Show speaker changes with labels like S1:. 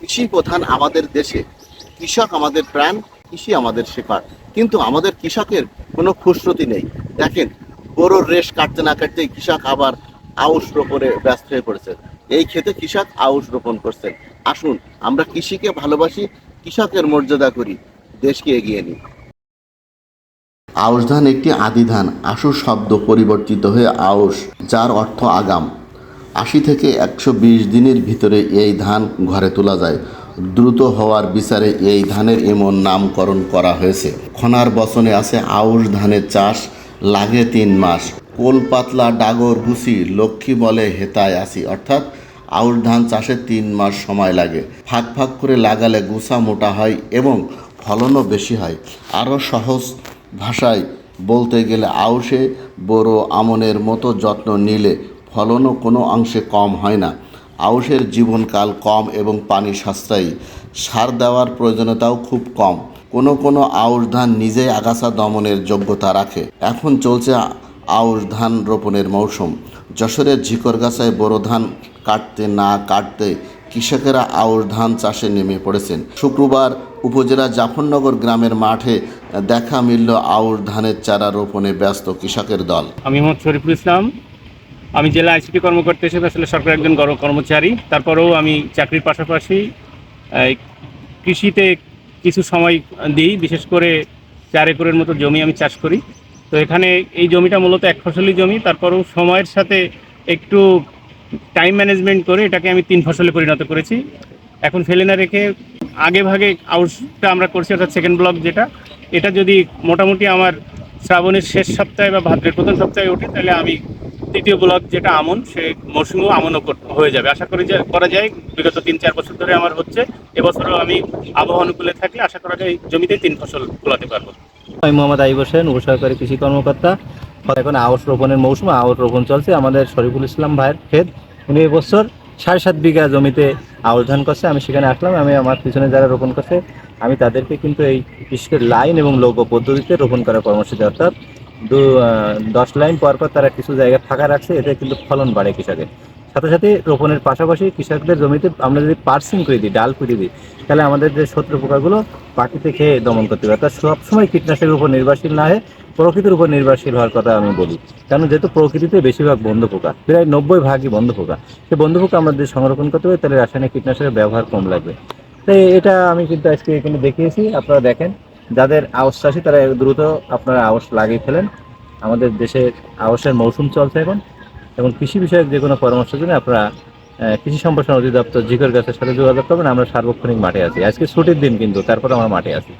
S1: কৃষি প্রধান আমাদের দেশে। কৃষক আমাদের প্রাণ, কৃষি আমাদের শেখার কিন্তু আমাদের কৃষকের কোনো খুশরতি নেই। দেখেন, গরুর রেশ কাটতে না কাটতেই কৃষক আবার আউশ রোপণে ব্যস্ত হয়ে পড়েছে। এই ক্ষেতে কৃষক আউশ রোপণ করছেন। আসুন, আমরা কৃষিকে ভালোবাসি, কৃষকের মর্যাদা করি, দেশকে এগিয়ে নিই। আউশ ধান একটি আদি ধান। আশু শব্দ পরিবর্তিত হয়ে আউশ, যার অর্থ আগাম। আশি থেকে একশো বিশ দিনের ভিতরে এই ধান ঘরে তোলা যায়। দ্রুত হওয়ার বিচারে এই ধানের এমন নামকরণ করা হয়েছে। খনার বচনে আছে আউশ ধানের চাষ, লাগে তিন মাস। কোল পাতলা ডাগর গুছি লক্ষ্মী বলে হেতায় আসি, অর্থাৎ আউশ ধান চাষে তিন মাস সময় লাগে। ফাঁক ফাঁক করে লাগালে গুছা মোটা হয় এবং ফলনও বেশি হয়। আরও সহজ ভাষায় বলতে গেলে আউশে বড় আমনের মতো যত্ন নিলে ফলনও কোনো অংশে কম হয় না। আউশের জীবনকাল কম এবং পানি সাশ্রয়ী। সার দেওয়ার প্রয়োজনীয়তাও খুব কম। কোনো কোনো আউশ ধান নিজেই আগাছা দমনের যোগ্যতা রাখে। এখন চলছে আউশ ধান রোপণের মৌসুম। যশোরের ঝিকরগাছায় বোরো ধান কাটতে না কাটতে কৃষকেরা আউশ ধান চাষে নেমে পড়েছেন। শুক্রবার উপজেলা জাফরনগর গ্রামের মাঠে দেখা মিলল আউশ ধানের চারা রোপণে ব্যস্ত কৃষকের দল।
S2: আমি মোহাম্মদ শরীফুল ইসলাম। আমি জেলা আইসিটি কর্মকর্তা হিসেবে আসলে সরকার একজন কর্মচারী। তারপরেও আমি চাকরির পাশাপাশি কৃষিতে কিছু সময় দিই, বিশেষ করে চার একরের মতো জমি আমি চাষ করি। তো এখানে এই জমিটা মূলত এক ফসলি জমি, তারপরেও সময়ের সাথে একটু টাইম ম্যানেজমেন্ট করে এটাকে আমি তিন ফসলে পরিণত করেছি। এখন ফেলে না রেখে আগে ভাগে আউটসটা আমরা করছি, অর্থাৎ সেকেন্ড ব্লক যেটা। এটা যদি মোটামুটি আমার শ্রাবণের শেষ সপ্তাহে বা ভাদ্রের প্রথম সপ্তাহে ওঠে, তাহলে আমি তৃতীয় ব্লক যেটা আমন সে মৌসুমেও আমনও হয়ে যাবে। আশা করি যে করা যায়। বিগত তিন চার বছর ধরে আমার হচ্ছে। এবছরও আমি আবহাওয়া অনুকূলে থাকলে আশা করা যায় জমিতে তিন ফসল ফলাতে পারব।
S3: আমি মোহাম্মদ আইব হোসেন উপসহকারী কৃষি কর্মকর্তা। এখন আউশ রোপণের মৌসুম। আউশ রোপণ চলছে আমাদের শরীফুল ইসলাম ভাইয়ের ক্ষেত। উনি এবছর সাড়ে সাত বিঘা জমিতে আউশ ধান করছে। আমি সেখানে আসলাম। আমি আমার পিছনে যারা রোপণ করছে, আমি তাদেরকে কিন্তু এই কৃষকের লাইন এবং লৌক পদ্ধতিতে রোপণ করার পরামর্শ দিই অর্থাৎ দু দশ লাইন পর পর তারা কিছু জায়গা ফাঁকা রাখছে, এতে কিন্তু ফলন বাড়ে কৃষকের। সাথে সাথে রোপণের পাশাপাশি কৃষকদের জমিতে আমরা যদি পার্সিং করে দিই, ডাল করে দিই, তাহলে আমাদের যে শত্রু পোকাগুলো পাখিতে খেয়ে দমন করতে পারে। অর্থাৎ সবসময় কীটনাশকের উপর নির্ভরশীল না হয়ে প্রকৃতির উপর নির্ভরশীল হওয়ার কথা আমি বলি। কারণ যেহেতু প্রকৃতিতে বেশিরভাগ বন্ধ পোকা, প্রায় নব্বই ভাগই বন্ধ পোকা, সেই বন্ধ পোকা আমাদের সংরক্ষণ করতে হবে তাহলে রাসায়নিক কীটনাশকের ব্যবহার কম লাগবে। তাই এটা আমি কিন্তু আজকে এখানে দেখিয়েছি, আপনারা দেখেন। যাদের আউশ চাষি তারা দ্রুত আপনারা আওয়াজ লাগিয়ে ফেলেন। আমাদের দেশে আওয়াজের মৌসুম চলছে এখন এবং কৃষি বিষয়ক যে কোনো পরামর্শের জন্য আপনারা কৃষি সম্প্রসারণ অধিদপ্তর জিকর গাছের সাথে যোগাযোগ করবেন। আমরা সার্বক্ষণিক মাঠে আছি। আজকে ছুটির দিন কিন্তু, তারপর আমরা মাঠে আছি।